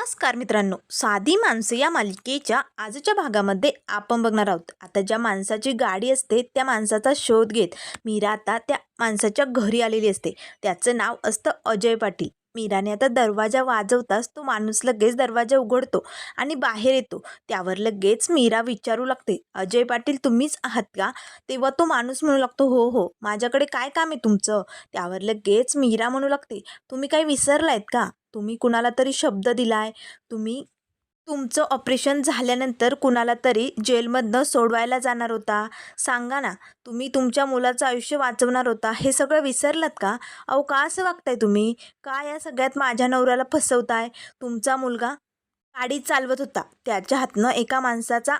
नमस्कार मित्रांनो. साधी माणसं या मालिकेच्या आजच्या भागामध्ये आपण बघणार आहोत. आता ज्या माणसाची गाडी असते त्या माणसाचा शोध घेत मीरा आता त्या माणसाच्या घरी आलेली असते. त्याचं नाव असतं अजय पाटील. मीराने आता दरवाजा वाजवताच तो माणूस लगेच दरवाजा उघडतो आणि बाहेर येतो. त्यावर लगेच मीरा विचारू लागते अजय पाटील तुम्हीच आहात का? तेव्हा तो माणूस म्हणू लागतो हो हो माझ्याकडे काय काम आहे तुमचं? त्यावर लगेच मीरा म्हणू लागते तुम्ही काही विसरलायत का? तुम्ही कुणाला तरी शब्द दिलाय तुम्ही तुमचं ऑपरेशन झाल्यानंतर कुणाला तरी जेलमधनं सोडवायला जाणार होता. सांगा ना तुम्ही तुमच्या मुलाचं आयुष्य वाचवणार होता हे सगळं विसरलात का? अहो का असं वागताय तुम्ही? का या सगळ्यात माझ्या नवऱ्याला फसवताय? तुमचा मुलगा गाडी चालवत होता त्याच्या हातनं एका माणसाचा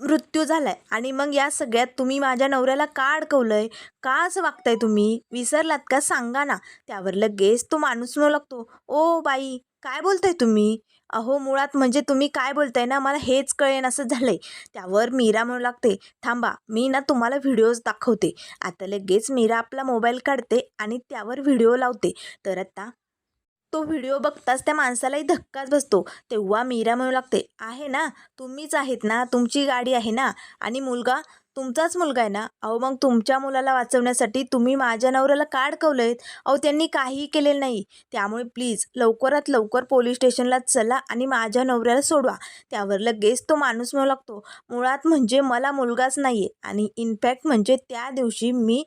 मृत्यू झालाय. आणि मग या सगळ्यात तुम्ही माझ्या नवऱ्याला का अडकवलंय? का असं वागताय तुम्ही? विसरलात का? सांगा ना. त्यावर लगेच तो माणूस म्हणू लागतो ओ बाई काय बोलताय तुम्ही? अहो मुळात म्हणजे तुम्ही काय बोलताय ना? मला हेच कळेन असं झालंय. त्यावर मीरा म्हणू लागते थांबा मी ना तुम्हाला व्हिडिओज दाखवते. आता लगेच मीरा आपला मोबाईल काढते आणि त्यावर व्हिडिओ लावते. तर आता तो व्हिडिओ बघताच त्या माणसालाही धक्काच बसतो. तेव्हा मीरा म्हणू लागते आहे ना तुम्हीच आहेत ना तुमची गाडी आहे ना आणि मुलगा तुमचाच मुलगा आहे ना? अहो मग तुमच्या मुलाला वाचवण्यासाठी तुम्ही माझ्या नवऱ्याला का अडकवलंयत? अहो त्यांनी काहीही केलेलं नाही. त्यामुळे प्लीज लवकरात लवकर पोलीस स्टेशनला चला आणि माझ्या नवऱ्याला सोडवा. त्यावर लगेच तो माणूस म्हणू लागतो मुळात म्हणजे मला मुलगाच नाही आहे आणि इनफॅक्ट म्हणजे त्या दिवशी मी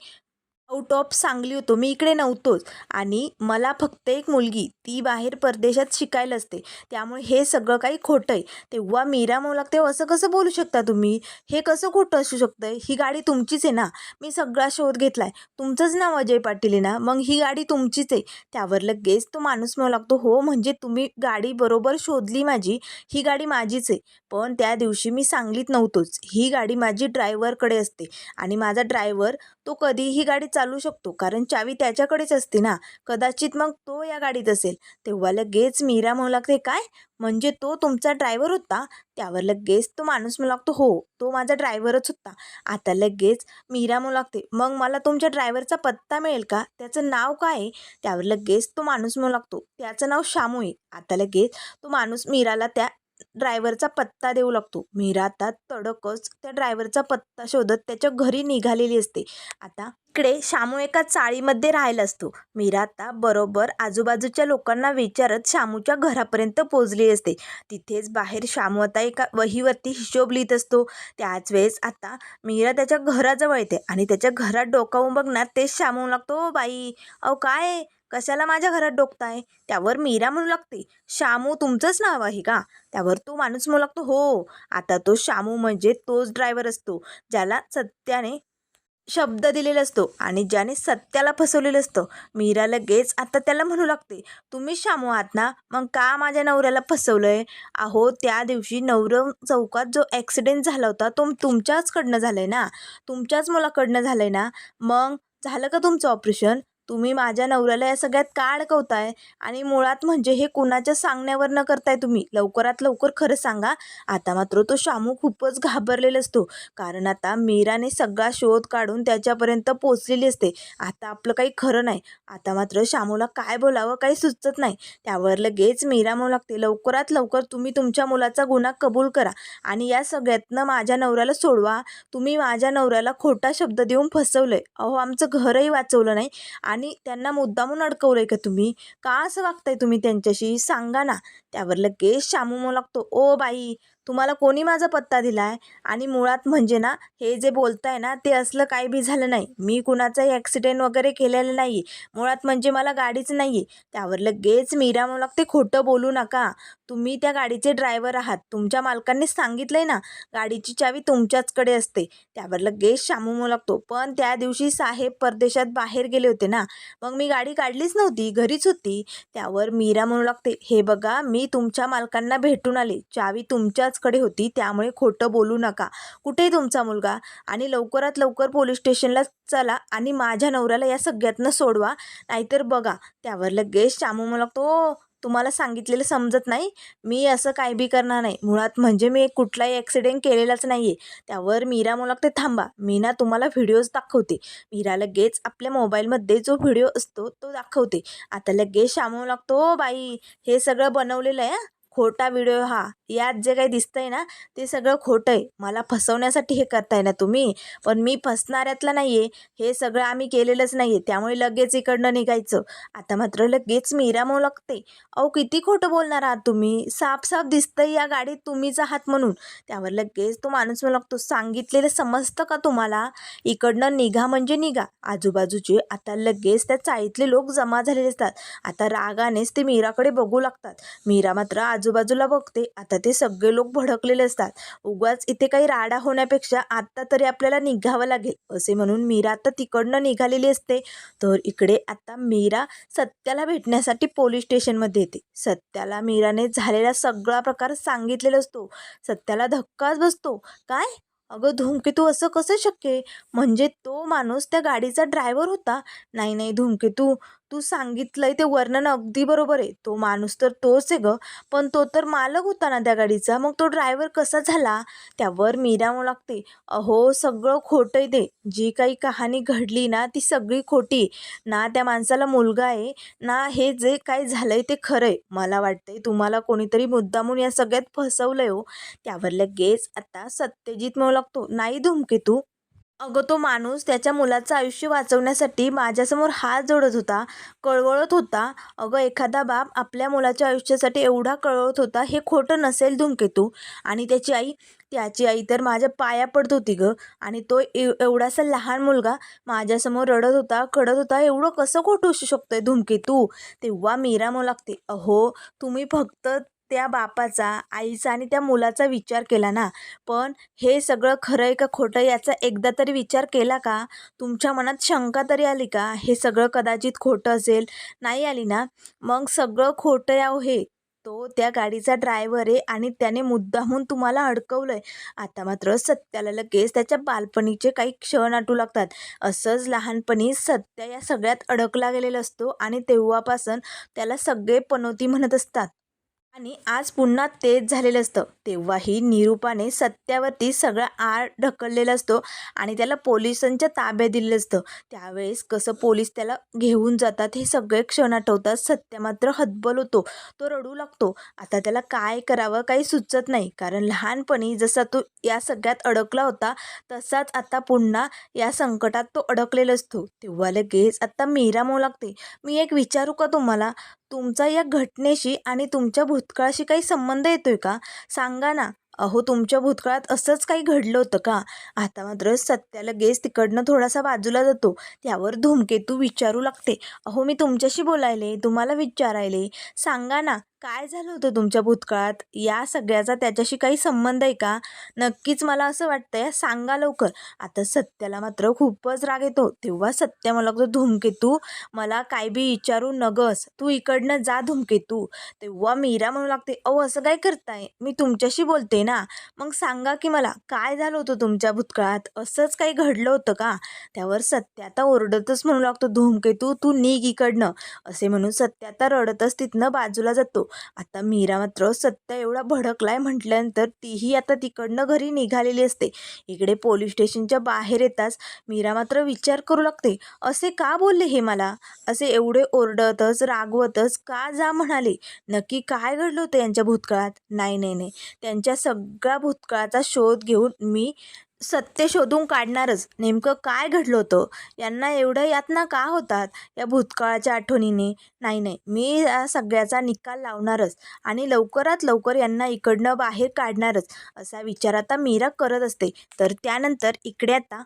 आउट ऑफ सांगली होतो. मी इकडे नव्हतोच. आणि मला फक्त एक मुलगी ती बाहेर परदेशात शिकायला असते. त्यामुळे हे सगळं काही खोटं आहे. तेव्हा मीरा म्हणू लागते असं कसं बोलू शकता तुम्ही? हे कसं खोटं असू शकतं ही गाडी तुमचीच आहे ना? मी सगळा शोध घेतला आहे तुमचंच नाव अजय पाटील आहे ना? मग ही गाडी तुमचीच आहे. त्यावर लगेच तो माणूस म्हणू लागतो हो म्हणजे तुम्ही गाडी बरोबर शोधली माझी. ही गाडी माझीच आहे. पण त्या दिवशी मी सांगलीत नव्हतोच. ही गाडी माझी ड्रायव्हरकडे असते आणि माझा ड्रायव्हर तो कधीही गाडी चालू शकतो. कारण चावी त्याच्याकडेच असते ना. कदाचित मग तो या गाडीत असेल. तेव्हा लगेच मीरा म्हणू लागते काय? म्हणजे तो तुमचा ड्रायव्हर होता? त्यावर लगेच तो माणूस म्हणू लागतो हो तो माझा ड्रायव्हरच होता. आता लगेच मीरा म्हणू लागते मग मला तुमच्या ड्रायव्हरचा पत्ता मिळेल का? त्याचं नाव काय आहे? त्यावर लगेच तो माणूस म्हणू लागतो त्याचं नाव शामू आहे. आता लगेच तो माणूस मीराला त्या ड्रायव्हरचा पत्ता देऊ लागतो. मीरा आता तडकच त्या ड्रायव्हरचा पत्ता शोधत त्याच्या घरी निघालेली असते. आता इकडे शामू एका चाळीमध्ये राहिला असतो. मीरा आता बरोबर आजूबाजूच्या लोकांना विचारत शामूच्या घरापर्यंत पोचली असते. तिथेच बाहेर शामू आता एका वहीवरती हिशोब लिहित असतो. त्याच वेळेस आता मीरा त्याच्या घराजवळ येते आणि त्याच्या घरात डोकावून बघणार तेच शामू लागतो "ओ बाई अहो काय कशाला माझ्या घरात डोकताय? त्यावर मीरा म्हणू लागते. शामू तुमचंच नाव आहे का? त्यावर तो माणूस म्हणू लागतो हो. आता तो शामू म्हणजे तोच ड्रायव्हर असतो ज्याला सत्याने शब्द दिलेला असतो आणि ज्याने सत्याला फसवलेलं असतं. मीरा लगेच आता त्याला म्हणू लागते तुम्ही शामू आहात ना? मग का माझ्या नवऱ्याला फसवलंय? अहो त्या दिवशी नवरम चौकात जो ॲक्सिडेंट झाला होता तो तुमच्याचकडनं झालं आहे ना? तुमच्याच मुलाकडनं झालं आहे ना? मग झालं का तुमचं ऑपरेशन तुम्ही माझ्या नवऱ्याला या सगळ्यात का अडकवताय? आणि मुळात म्हणजे हे कुणाच्या सांगण्यावर न करताय तुम्ही? लवकरात लवकर खरं सांगा. आता मात्र तो शामू खूपच घाबरलेला असतो. कारण आता मीराने सगळा शोध काढून त्याच्यापर्यंत पोचलेली असते. आता आपलं काही खरं नाही. आता मात्र शामूला काय बोलावं काही सुचत नाही. त्यावर लगेच मीरा म्हणू लागते लवकरात लवकर तुम्ही तुमच्या मुलाचा गुन्हा कबूल करा आणि या सगळ्यातनं माझ्या नवऱ्याला सोडवा. तुम्ही माझ्या नवऱ्याला खोटा शब्द देऊन फसवलंय. अहो आमचं घरही वाचवलं नाही. आणि आणि त्यांना मुद्दामून आहे का तुम्ही? का असं वागताय तुम्ही त्यांच्याशी? सांगा ना. त्यावर लगेच शामू म्हणू लागतो ओ बाई तुम्हाला कोणी माझा पत्ता दिलाय? आणि मुळात म्हणजे ना हे जे बोलताय ना ते असलं काही बी झालं नाही. मी कुणाचाही ॲक्सिडेंट वगैरे केलेलं नाही. मुळात म्हणजे मला गाडीच नाही आहे त्यावर लगेच मीरा म्हणू लागते खोटं बोलू नका. तुम्ही त्या गाडीचे ड्रायव्हर आहात. तुमच्या मालकांनी सांगितलंय ना गाडीची चावी तुमच्याचकडे असते. त्यावर लगेच शामू लागतो पण त्या दिवशी साहेब परदेशात बाहेर गेले होते ना मग मी गाडी काढलीच नव्हती घरीच होती. त्यावर मीरा म्हणू लागते हे बघा मी तुमच्या मालकांना भेटून आले. चावी तुमच्याचकडे होती त्यामुळे खोटं बोलू नका. कुठे तुमचा मुलगा? आणि लवकरात लवकर पोलीस स्टेशनला चला आणि माझ्या नवऱ्याला या सगळ्यातनं सोडवा. नाहीतर बघा. त्यावर लगेच शामू म्हणू लागतो तुम्हाला सांगितलेलं समजत नाही. मी असं काही बी करणार नाही. मुळात म्हणजे मी कुठलाही ॲक्सिडेंट केलेलाच नाही आहे त्यावर मीरा मला लागते थांबा. मी ना तुम्हाला व्हिडिओज दाखवते. मीरा लगेच आपल्या मोबाईलमध्ये जो व्हिडिओ असतो तो दाखवते. आता लगेच शामू लागतो "ओ बाई हे सगळं बनवलेलं आहे खोटा व्हिडिओ हा यात जे काही दिसतंय ना ते सगळं खोटं आहे मला फसवण्यासाठी हे करताय ना तुम्ही. पण मी फसणाऱ्यातला नाही आहे हे सगळं आम्ही केलेलंच नाही आहे त्यामुळे लगेच इकडनं निघायचं. आता मात्र लगेच मीरा म्हणू लागते. अहो किती खोटं बोलणार आहात तुम्ही? साफ साफ दिसतंय या गाडीत तुम्हीच आहात म्हणून. त्यावर लगेच तो माणूस मला लागतो. सांगितलेलं समजतं का तुम्हाला? इकडनं निघा म्हणजे निघा. आजूबाजूचे आता लगेच त्या चाळीतले लोक जमा झालेले असतात आता रागानेच ते मीराकडे बघू लागतात. मीरा मात्र आजूबाजूला बघते आता ते सगळे लोक भडकलेले असतात. उगाच इथे काही राडा होण्यापेक्षा आत्ता तरी आपल्याला निघावं लागेल असे म्हणून मीरा आता तिकडनं निघालेली असते. तर इकडे आता मीरा सत्याला भेटण्यासाठी पोलीस स्टेशनमध्ये येते. सत्याला मीराने झालेला सगळा प्रकार सांगितलेला असतो. सत्याला धक्काच बसतो. काय? अगं धूमकेतू असं कसं शक्य म्हणजे तो माणूस त्या गाडीचा ड्रायव्हर होता? नाही नाही धूमकेतू तू सांगितलंय ते वर्णन अगदी बरोबर आहे. तो माणूस तर तोच आहे गं. पण तो तर मालक होता ना त्या गाडीचा. मग तो ड्रायव्हर कसा झाला? त्यावर मीरा लागते. अहो सगळं खोटं आहे ते. जी काही कहाणी घडली ना ती सगळी खोटी. ना त्या माणसाला मुलगा आहे ना हे जे काय झालंय ते खरं आहे मला वाटतंय तुम्हाला कोणीतरी मुद्दामून या सगळ्यात फसवलंय हो. त्यावर लगेच आता सत्यजित मिळू लागतो नाही धुमकेतू अगं तो माणूस त्याच्या मुलाचं आयुष्य वाचवण्यासाठी माझ्यासमोर हात जोडत होता कळवळत होता. अगं एखादा बाप आपल्या मुलाच्या आयुष्यासाठी एवढा कळवत होता हे खोटं नसेल धुमकेतू आणि त्याची आई त्याची आई तर माझ्या पाया पडत होती गं. आणि तो एव एवढासा लहान मुलगा माझ्यासमोर रडत होता खडत होता एवढं कसं खोटू असू शकतंय धुमकेतू तेव्हा मीरा लागते अहो तुम्ही फक्त त्या बापाचा आईचा आणि त्या मुलाचा विचार केला ना. पण हे सगळं खरं आहे का खोटं याचा एकदा तरी विचार केला का? तुमच्या मनात शंका तरी आली का? हे सगळं कदाचित खोटं असेल. नाही आली ना. मग सगळं खोटं यावं हे. तो त्या गाडीचा ड्रायव्हर आहे आणि त्याने मुद्दामून तुम्हाला अडकवलं आहे आता मात्र सत्याला लगेच त्याच्या बालपणीचे काही क्षण आटू लागतात. असंच लहानपणी सत्या या सगळ्यात अडकला गेलेला असतो आणि तेव्हापासून त्याला सगळे पनोती म्हणत असतात. आणि आज पुन्हा तेच झालेलं असतं. तेव्हाही निरूपाने सत्यावरती सगळा आळ ढकललेला असतो आणि त्याला पोलिसांच्या ताब्यात दिलेलं असतं. त्यावेळेस कसं पोलीस त्याला घेऊन जातात हे सगळे क्षण आठवतात. सत्य मात्र हतबल होतो. तो रडू लागतो. आता त्याला काय करावं काही सुचत नाही. कारण लहानपणी जसा तो या सगळ्यात अडकला होता तसाच आता पुन्हा या संकटात तो अडकलेला असतो. तेव्हा लगेच आता मीरा म्हणू लागते मी एक विचारू का तुम्हाला? तुमचा या घटनेशी आणि तुमच्या भूत भूतकाळाशी काही संबंध येतोय का? सांगा ना. अहो तुमच्या भूतकाळात असंच काही घडलं होतं का? आता मात्र सत्या लगेच तिकडनं थोडासा बाजूला जातो. त्यावर धूमकेतू विचारू लागते. अहो मी तुमच्याशी बोलायले तुम्हाला विचारायले. सांगा ना काय झालं होतं तुमच्या भूतकाळात? या सगळ्याचा त्याच्याशी काही संबंध आहे का? नक्कीच मला असं वाटतंय सांगा लवकर. आता सत्याला मात्र खूपच राग येतो. तेव्हा सत्या मला लागतो धूमकेतू मला काय बी विचारू नगस. तू इकडनं जा धूमकेतू. तेव्हा मीरा म्हणू लागते अहो असं काय करताय? मी तुमच्याशी बोलते ना. मग सांगा की मला काय झालं होतं तुमच्या भूतकाळात? असंच काही घडलं होतं का? त्यावर सत्य आता ओरडतच म्हणू लागतो धूमकेतू तू निघ इकडनं. असे म्हणून सत्य आता रडतच तिथनं बाजूला जातो. आता मीरा मात्र सत्य एवढा भडकलाय म्हटल्यानंतर तीही आता तिकडनं घरी निघालेली असते. इकडे पोलीस स्टेशनच्या बाहेर येताच मीरा मात्र विचार करू लागते असे का बोलले हे मला? असे एवढे ओरडतच रागवतच का जा म्हणाले? नक्की काय घडलं होतं यांच्या भूतकाळात? नाही नाही नाही. त्यांच्या सगळ्या भूतकाळाचा शोध घेऊन मी सत्य शोधून काढणारच. नेमकं काय घडलं होतं? यांना एवढं यातना का होतात? या भूतकाळाच्या आठवणीने? नाही नाही. मी या सगळ्याचा निकाल लावणारच आणि लवकरात लवकर यांना इकडनं बाहेर काढणारच असा विचार आता मीरा करत असते. तर त्यानंतर इकडे आता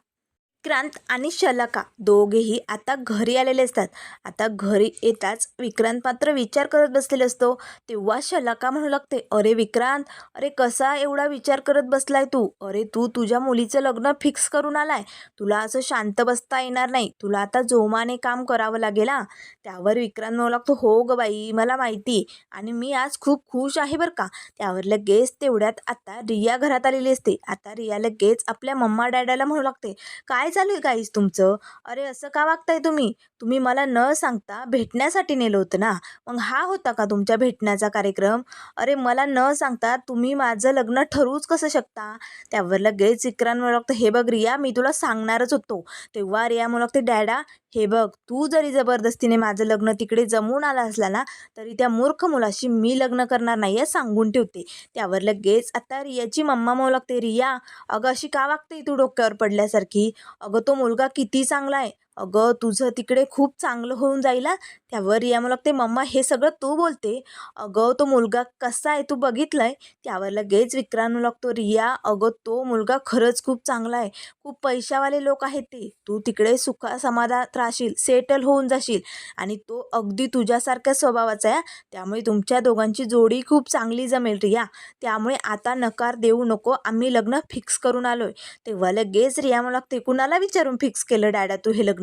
विक्रांत आणि शलाका दोघेही आता घरी आलेले असतात. आता घरी येताच विक्रांत मात्र विचार करत बसलेला असतो. तेव्हा शलाका म्हणू लागते अरे विक्रांत अरे कसा एवढा विचार करत बसलाय तू? अरे तू तुझ्या मुलीचं लग्न फिक्स करून आलाय. तुला असं शांत बसता येणार नाही. तुला आता जोमाने काम करावं लागेल हा. त्यावर विक्रांत म्हणू लागतो हो ग बाई मला माहिती आणि मी आज खूप खुश आहे बरं का. त्यावर लगेच तेवढ्यात आता रिया घरात आलेली असते. आता रिया लगेच आपल्या मम्मा डॅडाला म्हणू लागते काय चालू आहे गाईस तुमचं? अरे असं का वागताय तुम्ही? तुम्ही मला न सांगता भेटण्यासाठी नेलं होतं ना? मग हा होता का तुमच्या भेटण्याचा कार्यक्रम? अरे मला न सांगता तुम्ही माझं लग्न ठरवूच कसं शकता? त्यावर लगेच विक्रांत लागतं हे बघ रिया मी तुला सांगणारच होतो. तेव्हा रिया मला लागते डॅडा हे बघ तू जरी जबरदस्तीने माझं लग्न तिकडे जमवून आला असला ना तरी त्या मूर्ख मुलाशी मी लग्न करणार नाही आहे सांगून ठेवते. त्यावर लगेच आता रियाची मम्मा म्हणू लागते. रिया अगं अशी का वागते तू डोक्यावर पडल्यासारखी? अगं तो मुलगा किती चांगला आहे. अगं तुझं तिकडे खूप चांगलं होऊन जाईल हा. त्यावर रिया म्हणू लागते मम्मा हे सगळं तू बोलते. अगं तो मुलगा कसा आहे तू बघितलाय? त्यावर लगेच विक्रांत म्हणू लागतो. रिया अगं तो मुलगा खरंच खूप चांगला आहे. खूप पैशावाले लोक आहेत ते. तू तिकडे सुखा समाधानात राहशील सेटल होऊन जाशील. आणि तो अगदी तुझ्यासारख्या स्वभावाचा आहे त्यामुळे तुमच्या दोघांची जोडी खूप चांगली जमेल रिया. त्यामुळे आता नकार देऊ नको. आम्ही लग्न फिक्स करून आलोय. तेव्हा लगेच रिया मला लागते कुणाला विचारून फिक्स केलं डॅडा? तू हे लग्न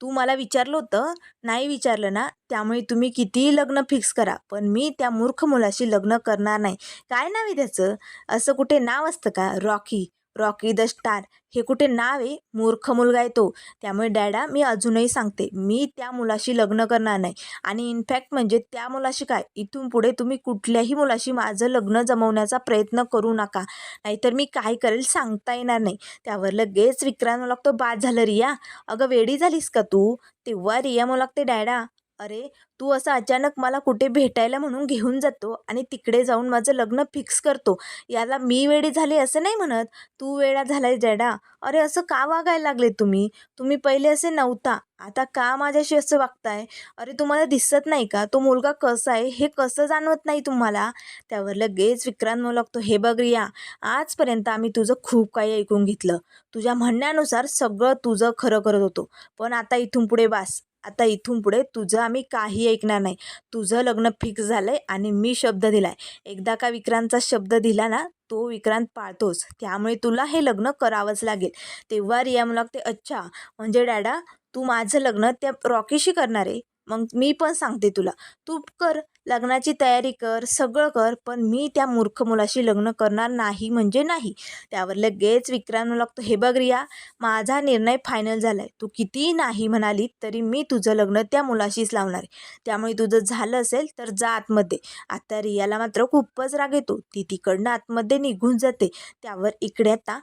तू मला विचारलं होतं नाही विचारलं ना त्यामुळे तुम्ही कितीही लग्न फिक्स करा पण मी त्या मूर्ख मुलाशी लग्न करणार नाही. काय नाव आहे त्याचं? असं कुठे नाव असतं का? रॉकी. Rocky the star. हे कुठे नाव आहे? मूर्ख मुलगा आहे तो. त्यामुळे डॅडा मी अजूनही सांगते मी त्या मुलाशी लग्न करणार नाही. आणि इनफॅक्ट म्हणजे त्या मुलाशी काय? इथून पुढे तुम्ही कुठल्याही मुलाशी माझं लग्न जमवण्याचा प्रयत्न करू नका. नाहीतर मी काय करेल सांगता येणार नाही. त्यावर लगेच विक्रांत मला लागतो बाद झालं रिया. अगं वेडी झालीस का तू? तेव्हा रिया मला लागते डॅडा अरे तू असं अचानक मला कुठे भेटायला म्हणून घेऊन जातो आणि तिकडे जाऊन माझं लग्न फिक्स करतो. याला मी वेडी झाले असं नाही म्हणत. तू वेळा झालाय जडा. अरे असं का वागायला लागले तुम्ही? तुम्ही पहिले असे नव्हता. आता का माझ्याशी असं वागताय? अरे तुम्हाला दिसत नाही का? तो मुलगा कसा आहे? हे कसं जाणवत नाही तुम्हाला? त्यावर लगेच विक्रांत म्हणू लागतो हे बघ रिया आजपर्यंत आम्ही तुझं खूप काही ऐकून घेतलं. तुझ्या म्हणण्यानुसार सगळं तुझं खरं करत होतो. पण आता इथून पुढे बास आता इथून पुढे तुझं आम्ही काही ऐकणार नाही. तुझं लग्न फिक्स झालंय आणि मी शब्द दिलाय. एकदा का विक्रांतचा शब्द दिला ना तो विक्रांत पाळतोच. त्यामुळे तुला हे लग्न करावंच लागेल. तेव्हा रिया मला लागते अच्छा म्हणजे डॅडा तू माझं लग्न त्या रॉकीशी करणार आहे? मग मी पण सांगते तुला. तू कर लग्नाची तयारी कर सगळं कर पण मी त्या मूर्ख मुलाशी लग्न करणार नाही म्हणजे नाही. त्यावर लगेच विक्रांत लागतो हे बघ रिया माझा निर्णय फायनल झाला आहे तू कितीही नाही म्हणाली तरी मी तुझं लग्न त्या मुलाशीच लावणार आहे. त्यामुळे तुझं झालं असेल तर जा आतमध्ये. आता रियाला मात्र खूपच राग येतो. ती तिकडनं आतमध्ये निघून जाते. त्यावर इकडे आता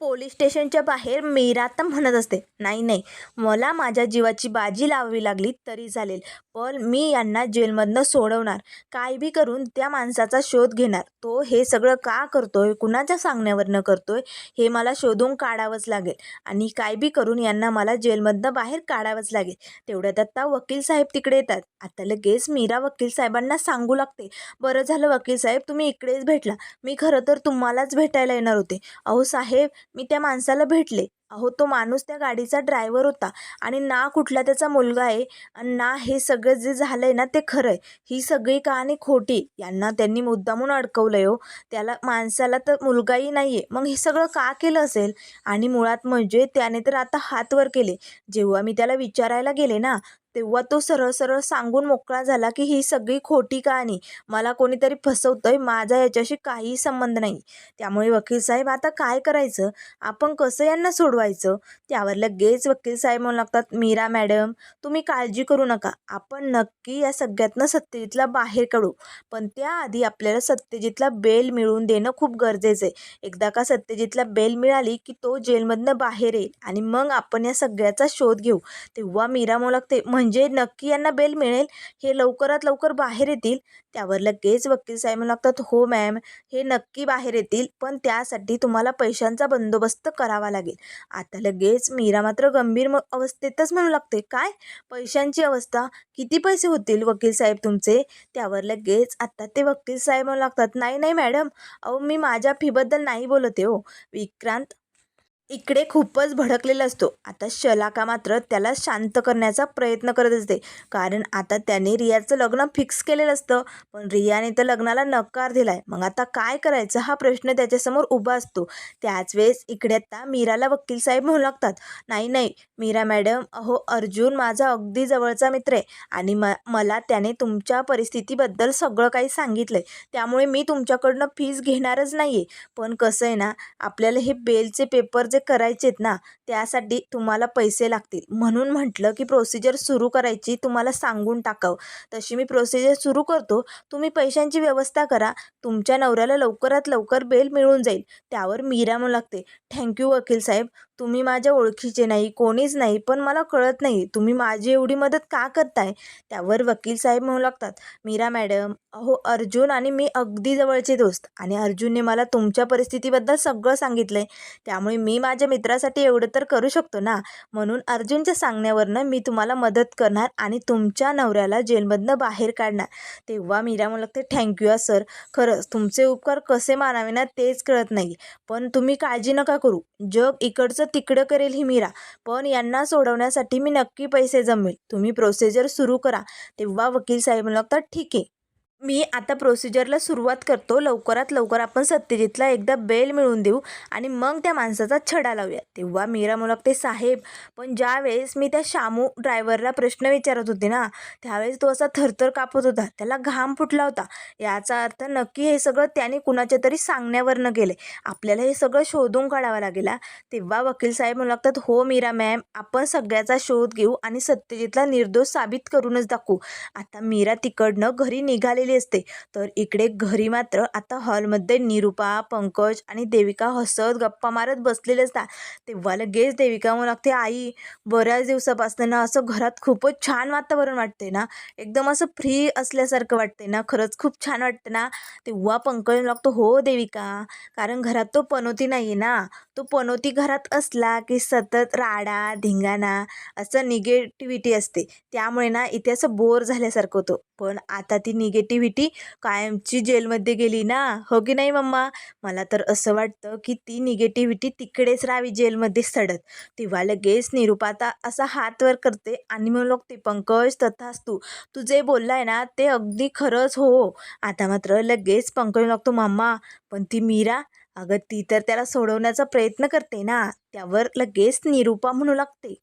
पोलीस स्टेशनच्या बाहेर मीरा तर म्हणत असते नाही नाही मला माझ्या जीवाची बाजी लावावी लागली तरी चालेल पण मी यांना जेलमधनं सोडवणार काय बी करून त्या माणसाचा शोध घेणार तो हे सगळं का करतोय कुणाच्या सांगण्यावरनं करतोय हे मला शोधून काढावंच लागेल आणि काय बी करून यांना मला जेलमधनं बाहेर काढावंच लागेल. तेवढ्यात आता वकील साहेब तिकडे येतात. आता लगेच मीरा वकील साहेबांना सांगू लागते बरं झालं वकील साहेब तुम्ही इकडेच भेटला मी खरं तर तुम्हालाच भेटायला येणार होते. अहो साहेब मी त्या माणसाला भेटले. अहो तो माणूस त्या गाडीचा ड्रायव्हर होता आणि ना कुठला त्याचा मुलगा आहे आणि ना हे सगळं जे झालं आहे ना ते खरं आहे ही सगळी कहाणी खोटी. यांना त्यांनी मुद्दामून अडकवलं आहे हो. त्याला माणसाला तर मुलगाही नाही आहे मग हे सगळं का केलं असेल? आणि मुळात म्हणजे त्याने तर आता हात वर केले. जेव्हा मी त्याला विचारायला गेले ना तेव्हा तो सरळ सरळ सांगून मोकळा झाला की ही सगळी खोटी कहाणी मला कोणीतरी फसवतंय माझा याच्याशी काही संबंध नाही. त्यामुळे वकील साहेब आता काय करायचं? आपण कसं यांना सोडवायचं? त्यावर लगेच वकील साहेब म्हणू लागतात मीरा मॅडम तुम्ही काळजी करू नका. आपण नक्की या सगळ्यातनं सत्यजितला बाहेर काढू. पण त्याआधी आपल्याला सत्यजितला बेल मिळवून देणं खूप गरजेचं आहे. एकदा का सत्यजितला बेल मिळाली की तो जेलमधनं बाहेर येईल आणि मग आपण या सगळ्याचा शोध घेऊ. तेव्हा मीरा म्हणू लागते म्हणजे नक्की यांना बेल मिळेल हे लवकरात लवकर बाहेर येतील. त्यावर लगेच वकील साहेब लागतात हो मॅम हे नक्की बाहेर येतील पण त्यासाठी तुम्हाला पैशांचा बंदोबस्त करावा लागेल. आता लगेच मीरा मात्र गंभीर म- अवस्थेतच म्हणू लागते. काय? पैशांची अवस्था? किती पैसे होतील वकील साहेब तुमचे? त्यावर लगेच आता ते वकील साहेब म्हणू लागतात नाही नाही मॅडम अहो मी माझ्या फीबद्दल नाही बोलत आहे हो. विक्रांत इकडे खूपच भडकलेला असतो. आता शलाका मात्र त्याला शांत करण्याचा प्रयत्न करत असते. कारण आता त्याने रियाचं लग्न फिक्स केलेलं असतं. पण रियाने तर लग्नाला नकार दिलाय. मग आता काय करायचं? हा प्रश्न त्याच्यासमोर उभा असतो. त्याच वेळेस इकडे आता मीराला वकील साहेब म्हणू लागतात. नाही नाही मीरा मॅडम अहो अर्जुन माझा अगदी जवळचा मित्र आहे. आणि म मला त्याने तुमच्या परिस्थितीबद्दल सगळं काही सांगितलं आहे त्यामुळे मी तुमच्याकडनं फीस घेणारच नाही आहे पण कसं आहे ना आपल्याला हे बेलचे पेपर जे करायचे आहेत ना त्यासाठी तुम्हाला पैसे लागतील. म्हणून म्हटलं की प्रोसिजर सुरू करायची तुम्हाला सांगून टाकावं. तशी मी प्रोसिजर सुरू करतो. तुम्ही पैशांची व्यवस्था करा. तुमच्या नवऱ्याला लवकरात लवकर बेल मिळून जाईल. त्यावर मीरा लागते. थँक्यू वकील साहेब. तुम्ही माझ्या ओळखीचे नाही कोणीच नाही पण मला कळत नाही. तुम्ही माझी एवढी मदत का करताय? त्यावर वकील साहेब म्हणू लागतात मीरा मॅडम अहो अर्जुन आणि मी अगदी जवळचे दोस्त आणि अर्जुनने मला तुमच्या परिस्थितीबद्दल सगळं सांगितलं आहे त्यामुळे मी माझ्या मित्रासाठी एवढं तर करू शकतो ना? म्हणून अर्जुनच्या सांगण्यावरनं मी तुम्हाला मदत करणार आणि तुमच्या नवऱ्याला जेलमधनं बाहेर काढणार. तेव्हा मीरा म्हणू लागते थँक्यू आ सर खरंच तुमचे उपकार कसे मानावे ना तेच कळत नाही. पण तुम्ही काळजी नका करू. जग इकडचं तिकडं करेल ही मीरा पण यांना सोडवण्यासाठी मी नक्की पैसे जमेल. तुम्ही प्रोसिजर सुरू करा. तेव्हा वकील साहेब म्हणू ठीक आहे. मी आता प्रोसिजरला सुरुवात करतो. लवकरात लवकर आपण सत्यजितला एकदा बेल मिळवून देऊ आणि मग त्या माणसाचा छडा लावूया तेव्हा मीरा म्हणू साहेब. पण ज्या वेळेस मी त्या शामू ड्रायव्हरला प्रश्न विचारत होते ना त्यावेळेस तो असा थरथर कापत होता. त्याला घाम फुटला होता. याचा अर्थ नक्की हे सगळं त्याने कुणाच्या तरी सांगण्यावरनं केलं आपल्याला हे सगळं शोधून काढावं लागेल तेव्हा वकील साहेब म्हणू लागतात हो मीरा मॅम आपण सगळ्याचा शोध घेऊ आणि सत्यजितला निर्दोष साबित करूनच दाखवू. आता मीरा तिकडनं घरी निघालेली असते. तर इकडे घरी मात्र आता हॉलमध्ये निरुपा पंकज आणि देविका हसत गप्पा मारत बसलेले असतात. तेव्हा लगेच देविका म्हणू लागते आई बऱ्याच दिवसापासून ना असं घरात खूपच छान वातावरण वाटते ना. एकदम असं फ्री असल्यासारखं वाटते ना. खरंच खूप छान वाटतं ना. तेव्हा पंकज लागतो हो देविका कारण घरात तो पनोती नाही आहे ना. तो पनोती घरात असला की सतत राडा धिंगाणा असं निगेटिव्हिटी असते. त्यामुळे ना इथे असं बोर झाल्यासारखं होतं. पण आता ती निगेटिव्हिटी कायमची जेलमध्ये गेली ना. हो की नाही मम्मा? मला तर असं वाटतं की ती निगेटिव्हिटी तिकडेच राहावी जेलमध्ये सडत. तेव्हा लगेच निरुपाता असा हात वर करते आणि मग ते पंकज तथाच तू तू जे बोललाय ना ते अगदी खरंच हो. आता मात्र लगेच पंकज लागतो मम्मा पण ती मीरा? अगं ती तर त्याला सोडवण्याचा प्रयत्न करते ना. त्यावर लगेच निरुपा म्हणू लागते.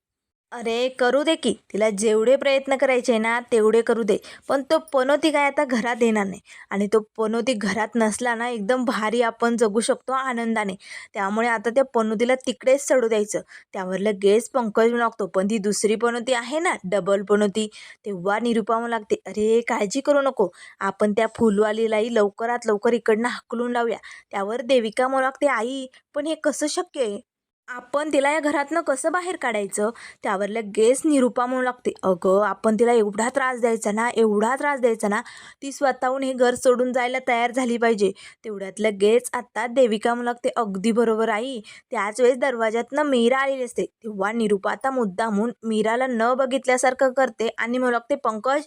अरे करू दे की. तिला जेवढे प्रयत्न करायचे ना तेवढे करू दे. पण तो पनोती काय आता घरात येणार नाही. आणि तो पनोती घरात नसला ना एकदम भारी आपण जगू शकतो आनंदाने. त्यामुळे आता त्या पनोतीला तिकडेच चढू द्यायचं. त्यावर लगेच पंकज लागतो. पण ती दुसरी पनोती आहे ना डबल पनोती. तेव्हा निरुपा लागते. अरे काळजी करू नको. आपण त्या फुलवालीलाही लवकरात लवकर इकडनं हकलून लावूया. त्यावर देविका म्हणू लागते आई पण हे कसं शक्य आहे? आपण तिला या घरातनं कसं बाहेर काढायचं? त्यावर लगेच निरुपा म्हणू लागते. अगं आपण तिला एवढा त्रास द्यायचा ना एवढा त्रास द्यायचा ना ती स्वतःहून हे घर सोडून जायला तयार झाली पाहिजे. तेवढ्यात लगेच आत्ता देविका म्हणू लागते अगदी बरोबर आई त्याच वेळेस दरवाज्यातनं मीरा आलेली असते. तेव्हा निरुपा आता म्हणून मीराला न बघितल्यासारखं करते आणि म्हणू लागते पंकज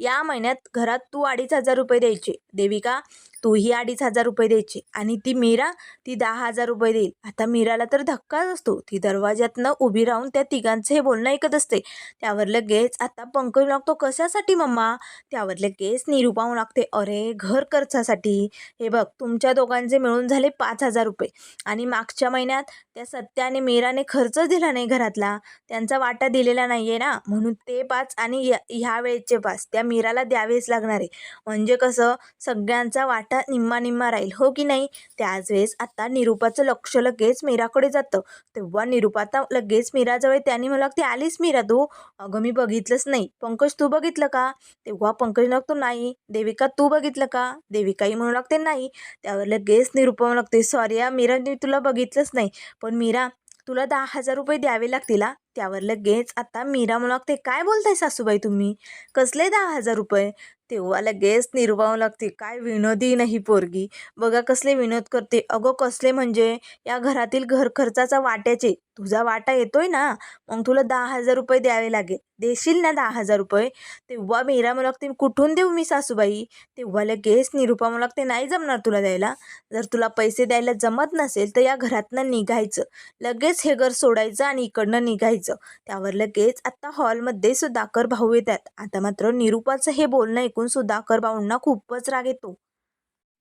या महिन्यात घरात तू अडीच हजार रुपये द्यायचे. देविका तूही अडीच हजार रुपये द्यायचे आणि ती मीरा ती दहा हजार रुपये देईल. आता मीराला तर धक्का धक्काच असतो. ती दरवाज्यातनं उभी राहून त्या तिघांचं हे बोलणं ऐकत असते. त्यावर लगेच आता पंकज लागतो कशासाठी मम्मा? त्यावर लगेच निरुपा लागते. अरे घर खर्चासाठी. हे बघ तुमच्या दोघांचे मिळून झाले पाच हजार रुपये. आणि मागच्या महिन्यात त्या सत्या आणि मीराने खर्चच दिला नाही घरातला. त्यांचा वाटा दिलेला नाही आहे ना. म्हणून ते पाच आणि या ह्या वेळेचे पाच त्या मीराला द्यावेच लागणार आहे. म्हणजे कसं सगळ्यांचा वाटा निम्मा निम्मा राहील. हो की नाही? त्याच वेळेस आता निरुपाचं लक्ष लगेच मीराकडे जातं. तेव्हा निरुपाता लगेच मीराजवळ त्याने मला ती आलीस मीरा तू? अगं मी बघितलंच नाही. पंकज तू बघितलं का? तेव्हा पंकज लागतो नाही. देविका तू बघितलं का? देविकाही म्हणू लागते नाही. त्यावर लगेच निरुपा म्हणू लागते सॉरी या मीरा मी तुला बघितलंच नाही पण मीरा तुला दहा हजार रुपये द्यावे लागतील हा? त्यावर लगेच आता मीरा मुलागते लागते काय बोलताय सासूबाई तुम्ही? कसले दहा हजार रुपये? तेव्हा लगेच निर्वाव लागते काय विनोदी नाही पोरगी. बघा कसले विनोद करते. अगं कसले म्हणजे या घरातील घर खर्चाचा वाट्याचे. तुझा वाटा येतोय ना? मग तुला दहा हजार रुपये द्यावे लागेल. देशील ना दहा हजार रुपये? तेव्हा मीरा मला लागते कुठून देऊ मी सासूबाई? तेव्हा लगेच निरुपा मुलागते लागते नाही जमणार तुला द्यायला. जर तुला पैसे द्यायला जमत नसेल तर या घरातनं निघायचं. लगेच हे घर सोडायचं आणि इकडनं निघायचं. त्यावर लगेच आत्ता हॉलमध्ये सुधाकर भाऊ येतात. आता मात्र निरुपाचं हे बोलणं ऐकून सुधाकर भाऊंना खूपच राग येतो.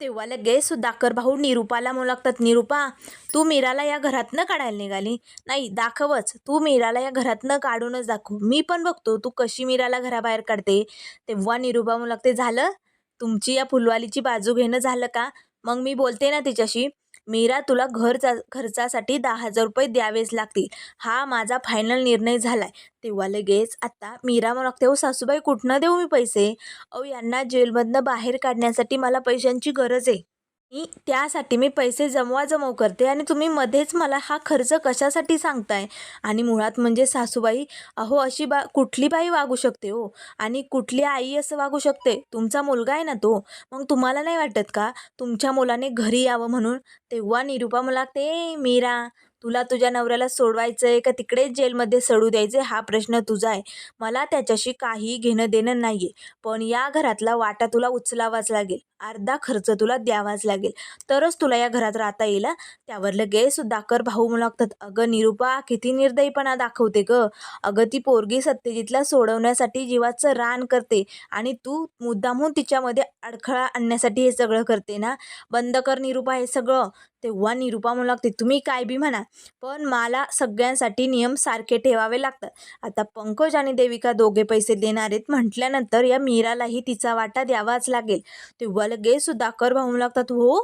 तेव्हा लगेच सुधाकर भाऊ निरुपाला मुलागतात निरुपा तू मीराला या घरातनं काढायला निघाली? नाही दाखवच. तू मीराला या घरातनं काढूनच दाखव. मी पण बघतो तू कशी मीराला घराबाहेर काढते. तेव्हा निरुपा मुलागते झालं? तुमची या फुलवालीची बाजू घेणं झालं का? मग मी बोलते ना तिच्याशी. मीरा तुला घरचा खर्चासाठी दहा हजार रुपये द्यावेच लागतील. हा माझा फायनल निर्णय झाला आहे तेव्हा लगेच आता मीरा मग लागते हो सासूबाई कुठनं देऊ मी पैसे? अहो यांना जेलमधनं बाहेर काढण्यासाठी मला पैशांची गरज आहे. मी त्यासाठी मी पैसे जमवाजमव करते आणि तुम्ही मध्येच मला हा खर्च कशासाठी सांगताय? आणि मुळात म्हणजे सासूबाई अहो अशी बा कुठली बाई वागू शकते हो? आणि कुठली आई असं वागू शकते? तुमचा मुलगा आहे ना तो? मग तुम्हाला नाही वाटत का? तुमच्या मुलाने घरी यावं म्हणून? तेव्हा निरूपा मला ते मीरा तुला तुझ्या नवऱ्याला सोडवायचं आहे का तिकडेच जेलमध्ये सडू द्यायचे हा प्रश्न तुझा आहे. मला त्याच्याशी काही घेणं देणं नाही आहे पण या घरातला वाटा तुला उचलावाच लागेल. अर्धा खर्च तुला द्यावाच लागेल. तरच तुला या घरात राहता येईल त्यावर लगेच कर भाऊ म्हणू लागतात अगं निरूपा किती निर्दयीपणा दाखवते ग. अगं ती पोरगी सत्यजितला सोडवण्यासाठी जीवाचं रान करते आणि तू मुद्दामहून तिच्यामध्ये अडखळा आणण्यासाठी हे सगळं करते ना. बंद कर निरूपा हे सगळं. तेव्हा निरुपा लागते तुम्ही काय बी म्हणा पण मला सगळ्यांसाठी नियम सारखे ठेवावे लागतात. आता पंकज आणि देविका दोघे पैसे देणार आहेत म्हटल्यानंतर या मीरालाही तिचा वाटा द्यावाच लागेल. तेव्हा लगेच सुधाकर भाऊ लागतात हो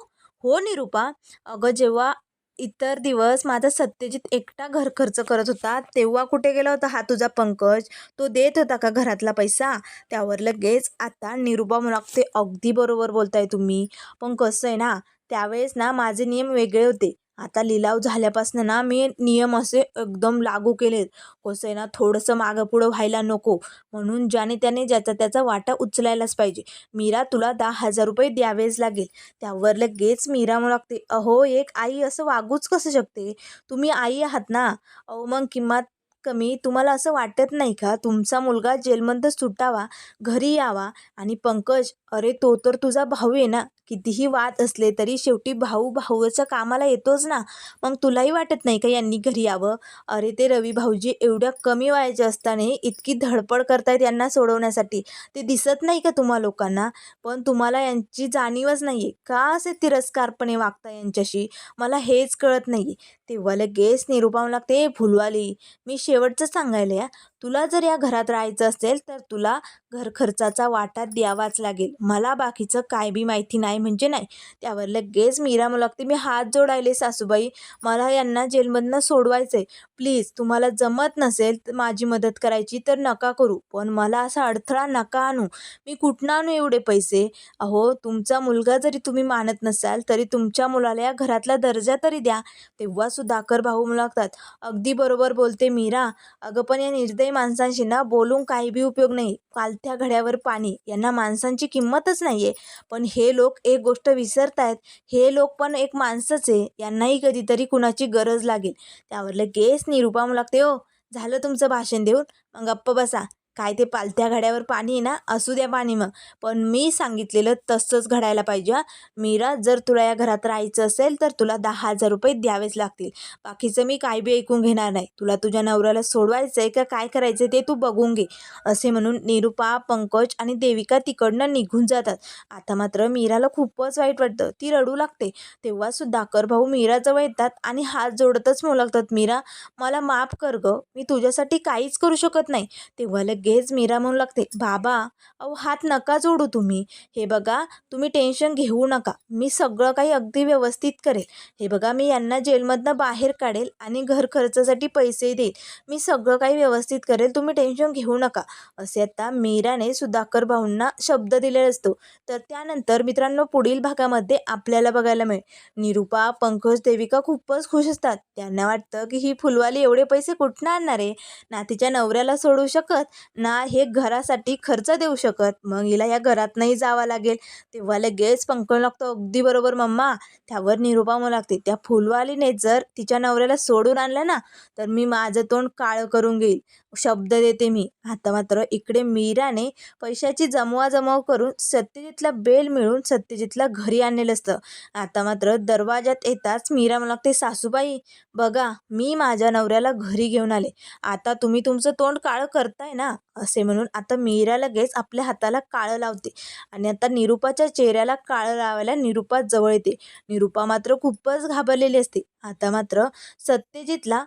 हो निरुपा. अगं जेव्हा इतर दिवस माझा सत्यजित एकटा घर खर्च करत होता तेव्हा कुठे गेला होता हा तुझा पंकज? तो देत होता का घरातला पैसा? त्यावर लगेच आता निरुपा म्हणू लागते अगदी बरोबर बोलताय तुम्ही. पण कसं आहे ना त्यावेळेस ना माझे नियम वेगळे होते. आता लिलाव झाल्यापासून ना मी नियम असे एकदम लागू केलेत. कसं आहे ना थोडंसं मागं पुढं व्हायला नको. म्हणून ज्याने त्याने ज्याचा त्याचा वाटा उचलायलाच पाहिजे. मीरा तुला दहा हजार रुपये द्यावेच लागेल. त्यावर लगेच मीरा लागते अहो एक आई असं वागूच कसं शकते? तुम्ही आई आहात ना? अहो मग किंमत कमी तुम्हाला असं वाटत नाही का? तुमचा मुलगा जेलमधून सुटावा घरी यावा आणि पंकज अरे तो तर तुझा भाऊ आहे ना. कितीही वाद असले तरी शेवटी भाऊ भाऊच्या कामाला येतोच ना. मग तुलाही वाटत नाही का यांनी घरी यावं? अरे ते रवी भाऊजी एवढ्या कमी वयाचे असताना इतकी धडपड करतायत यांना सोडवण्यासाठी. ते दिसत नाही का तुम्हा लोकांना? पण तुम्हाला यांची जाणीवच नाही आहे का असे तिरस्कारपणे वागता यांच्याशी? मला हेच कळत नाही आहे तेव्हा लगेच निरूपा लागते फुलवाली मी शेवटचं सांगायला या. तुला जर या घरात राहायचं असेल तर तुला घर खर्चाचा वाटा द्यावाच लागेल. मला बाकीचं काय बी माहिती नाही म्हणजे नाही. त्यावर लगेच मीरा मला लागते मी हात जोडायले सासूबाई. मला यांना जेलमधनं सोडवायचं आहे प्लीज तुम्हाला जमत नसेल तर माझी मदत करायची तर नका करू. पण मला असा अडथळा नका आणू. मी कुठनं आणू एवढे पैसे? अहो तुमचा मुलगा जरी तुम्ही मानत नसाल तरी तुमच्या मुलाला या घरातला दर्जा तरी द्या. तेव्हा सुधाकर भाऊ म्हणू लागतात अगदी बरोबर बोलते मीरा. अगं पण या निर्दय माणसांशी ना बोलून काही बी उपयोग नाही. पालथ्या घड्यावर पाणी यांना माणसांची किंमतच नाही आहे पण हे लोक एक गोष्ट विसरत आहेत हे लोक पण एक माणसंच आहे. यांनाही कधीतरी कुणाची गरज लागेल. त्यावर लगेच निरूपाम लागते हो झालं तुमचं भाषण देऊन. मग गप्प बसा. काय ते पालथ्या घड्यावर पाणी आहे ना असू द्या पाणी मग. पण मी सांगितलेलं तसंच घडायला पाहिजे हा. मीरा जर तुला या घरात राहायचं असेल तर तुला दहा हजार रुपये द्यावेच लागतील. बाकीचं मी काय बी ऐकून घेणार नाही. तुला तुझ्या नवऱ्याला सोडवायचं आहे का काय करायचं ते तू बघून घे. असे म्हणून निरुपा पंकज आणि देविका तिकडनं निघून जातात. आता मात्र मीराला खूपच वाईट वाटतं. ती रडू लागते. तेव्हा सुद्धाकर भाऊ मीराजवळ येतात आणि हात जोडतच म्हणू लागतात मीरा मला माफ कर गं. मी तुझ्यासाठी काहीच करू शकत नाही. तेव्हा लगेच मीरा म्हणू लागते बाबा अहो हात नका जोडू तुम्ही. हे बघा तुम्ही टेन्शन घेऊ नका. मी सगळं काही अगदी व्यवस्थित करेल. हे बघा मी यांना जेलमधनं बाहेर काढेल आणि घर खर्चासाठी पैसे देईल. मी सगळं काही व्यवस्थित करेल. तुम्ही टेन्शन घेऊ नका. असे आता मीराने सुधाकर भाऊंना शब्द दिलेला असतो. तर त्यानंतर मित्रांनो पुढील भागामध्ये आपल्याला बघायला मिळेल. निरूपा पंकज देविका खूपच खुश असतात. त्यांना वाटतं की ही फुलवाली एवढे पैसे कुठनं आणणार आहे? ना तिच्या नवऱ्याला सोडू शकत? ना हे घरासाठी खर्च देऊ शकत. मग हिला या घरात नाही जावं लागेल. तेव्हा लगेच पंकज लागतो अगदी बरोबर मम्मा. त्यावर निरूपा म्हणू लागते. त्या फुलवालीने जर तिच्या नवऱ्याला सोडून आणलं ना तर मी माझं तोंड काळं करून घेईल. शब्द देते मी. आता मात्र इकडे मीराने पैशाची जमवाजमव करून सत्यजितला बेल मिळून सत्यजितला घरी आणलेलं असतं. आता मात्र दरवाजात येताच मीरा मला लागते सासूबाई बघा मी माझ्या नवऱ्याला घरी घेऊन आले. आता तुम्ही तुमचं तोंड काळं करताय ना असे म्हणून आता मीरा लगेच आपल्या हाताला काळं लावते. आणि आता निरूपाच्या चेहऱ्याला काळं लावायला निरूपा जवळ येते. निरूपा मात्र खूपच घाबरलेली असते. आता मात्र सत्यजितला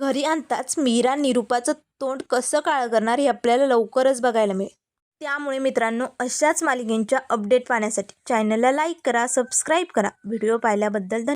घरी आणताच मीरा निरूपाचं तोंड कसं काळं करणार हे आपल्याला लवकरच बघायला मिळेल. त्यामुळे मित्रांनो अशाच मालिकेंच्या अपडेट पाहण्यासाठी चॅनलला लाईक करा सबस्क्राईब करा. व्हिडिओ पाहिल्याबद्दल धन्यवाद.